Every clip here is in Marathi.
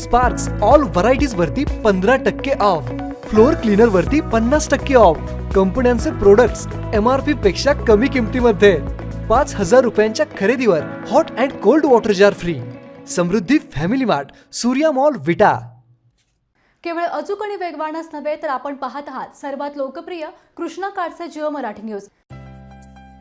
Sparks all varieties वरती पंधरा टक्के ऑफ फ्लोअर क्लीनर वरती पन्नास टक्के ऑफ कंपन्यांचे प्रोडक्ट्स एम आर पी पेक्षा कमी किमतीमध्ये. पाच हजार रुपयांच्या खरेदीवर hot and cold water jar free Samruddhi family mart Surya mall Vita. केवळ अचूक आणि वेगवानच नव्हे तर आपण पाहत आहात सर्वात लोकप्रिय कृष्णा काडचे Jio Marathi news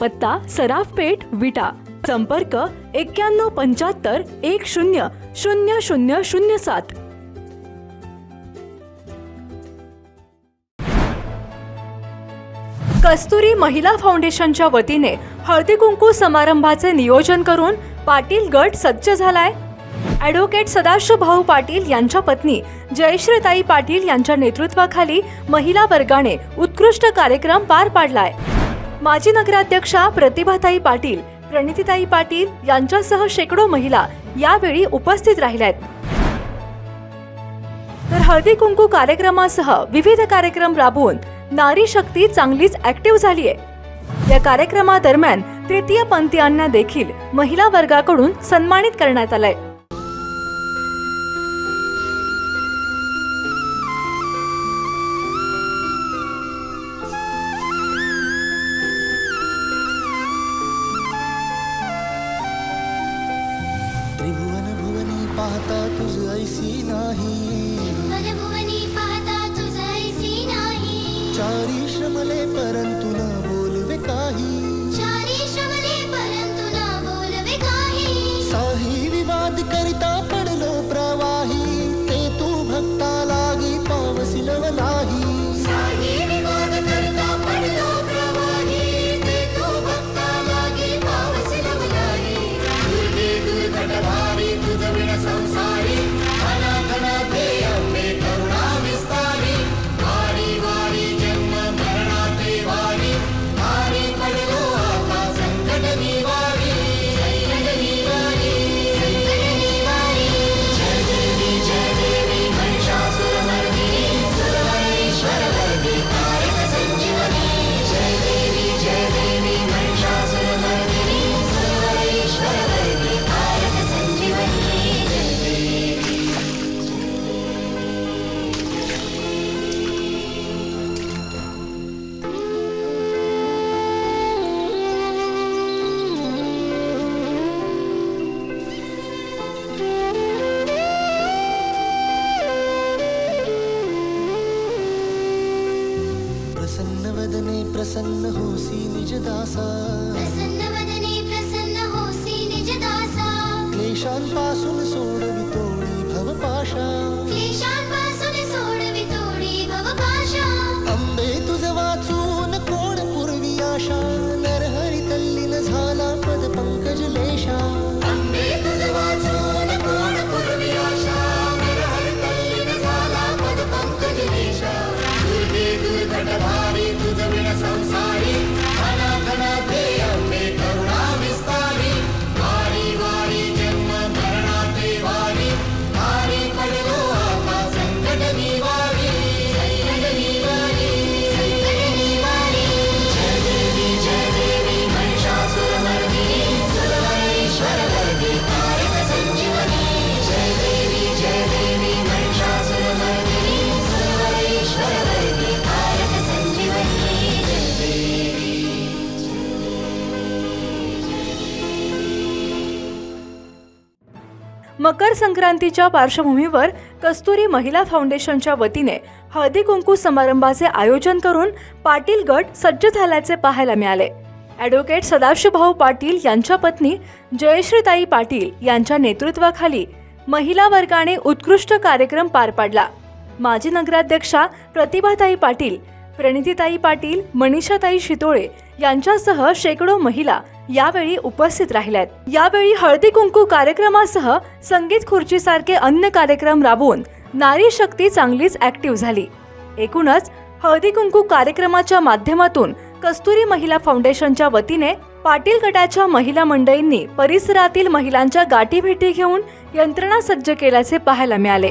पत्ता सराफ पेठ विटा. संपर्क एक्क्याण्णव पंच्याहत्तर एक शून्य शून्य शून्य शून्य सात. कस्तुरी महिला फाउंडेशनच्या वतीने हळदी कुंकू समारंभाचे नियोजन करून पाटील गट सज्ज झालाय. ॲडव्होकेट सदाशिव भाऊ पाटील यांच्या पत्नी जयश्रीताई पाटील यांच्या नेतृत्वाखाली महिला वर्गाने उत्कृष्ट कार्यक्रम पार पाडलाय. माजी नगराध्यक्षा प्रतिभाताई पाटील प्रणितीताई पाटील यांच्यासह शेकडो महिला यावेळी उपस्थित राहिल्यात. तर हळदी कुंकू कार्यक्रमासह विविध कार्यक्रम राबवून नारी शक्ती चांगलीच ऍक्टिव्ह आहे या कार्यक्रमादरम्यान तृतीय पंथीयांना देखील महिला वर्गाकडून सन्मानित करण्यात आलंय. ऐसी नाही. चारी श्रमले परंतु न बोलवे काही. प्रसन्न वदने प्रसन्न होसी निज दासा। प्रसन्न वदने प्रसन्न होसी निज दासा। क्लेशांपासून सोडवी मकर संक्रांतीच्या पार्श्वभूमीवर कस्तुरी महिला फाउंडेशनच्या वतीने हळदी कुंकू समारंभाचे आयोजन करून पाटील गट सज्ज झाल्याचे पाहायला मिळाले. ॲडव्होकेट सदाशिवभाऊ पाटील यांच्या पत्नी जयश्रीताई पाटील यांच्या नेतृत्वाखाली महिला वर्गाने उत्कृष्ट कार्यक्रम पार पाडला. माजी नगराध्यक्षा प्रतिभाताई पाटील प्रणितीताई पाटील मनीषाताई शितोळे यांच्यासह शेकडो महिला यावेळी उपस्थित राहिल्यात. यावेळी हळदी कुंकू कार्यक्रमासह संगीत खुर्चीसारखे अन्य कार्यक्रम राबवून नारी शक्ती चांगलीच ऍक्टिव्ह झाली. एकूणच हळदी कुंकू कार्यक्रमाच्या माध्यमातून कस्तुरी महिला फाउंडेशनच्या वतीने पाटील गटाच्या महिला मंडळींनी परिसरातील महिलांच्या गाठीभेटी घेऊन यंत्रणा सज्ज केल्याचे पाहायला मिळाले.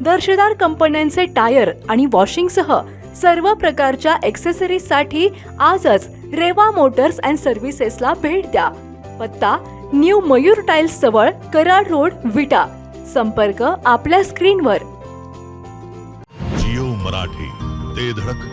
दर्जेदार कंपन्यांचे टायर आणि वॉशिंगसह सर्व प्रकारच्या एक्सेसरीजसाठी आजच रेवा मोटर्स अँड सर्व्हिसेसला भेट द्या. पत्ता न्यू मयूर टाइल्स जवळ कराड रोड विटा. संपर्क आपल्या स्क्रीनवर. जिओ मराठी ते धडक.